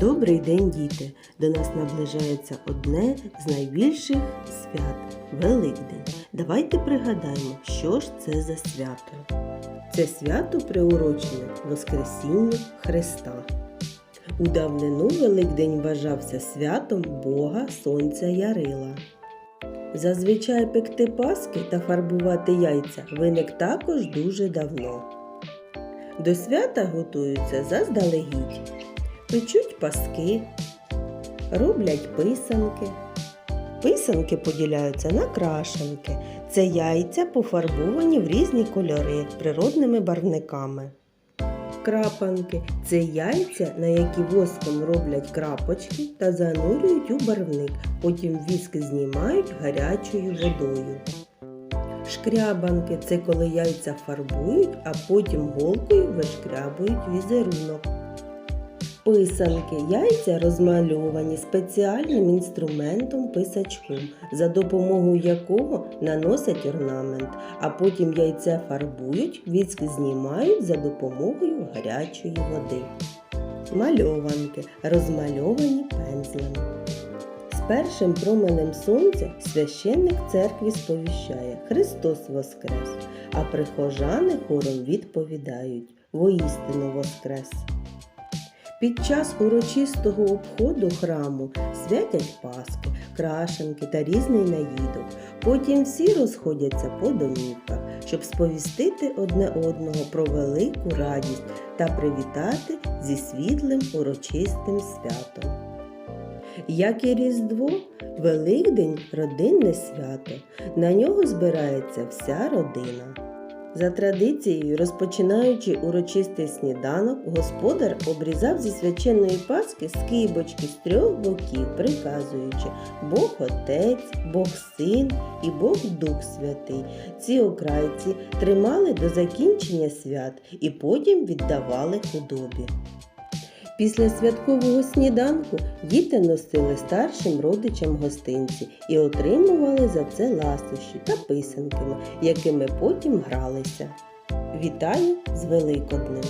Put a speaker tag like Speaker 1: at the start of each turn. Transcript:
Speaker 1: Добрий день, діти! До нас наближається одне з найбільших свят Великдень. Давайте пригадаємо, що ж це за свято. Це свято приурочене Воскресінню Христа. У давнину Великдень вважався святом Бога Сонця Ярила. Зазвичай пекти паски та фарбувати яйця виник також дуже давно. До свята готуються заздалегідь печуть паски, роблять писанки. Писанки поділяються на крашенки. Це яйця пофарбовані в різні кольори природними барвниками. Крапанки це яйця, на які воском роблять крапочки та занурюють у барвник, потім віск знімають гарячою водою. Шкрябанки це коли яйця фарбують, а потім голкою вишкрябують візерунок. Писанки яйця розмальовані спеціальним інструментом писачком, за допомогою якого наносять орнамент, а потім яйця фарбують, віск знімають за допомогою гарячої води. Мальованки розмальовані пензлем. З першим променем сонця священник церкві сповіщає Христос Воскрес, а прихожани хором відповідають Воістину Воскрес! Під час урочистого обходу храму святять паски, крашенки та різний наїдок. Потім всі розходяться по домівках, щоб сповістити одне одного про велику радість та привітати зі світлим урочистим святом. Як і Різдво, Великдень родинне свято. На нього збирається вся родина. За традицією, розпочинаючи урочистий сніданок, господар обрізав зі свяченої паски скибочки з трьох боків, приказуючи Бог Отець, Бог Син і Бог Дух Святий. Ці окрайці тримали до закінчення свят і потім віддавали худобі. Після святкового сніданку діти носили старшим родичам гостинці і отримували за це ласощі та писанками, якими потім гралися. Вітаю з Великоднем!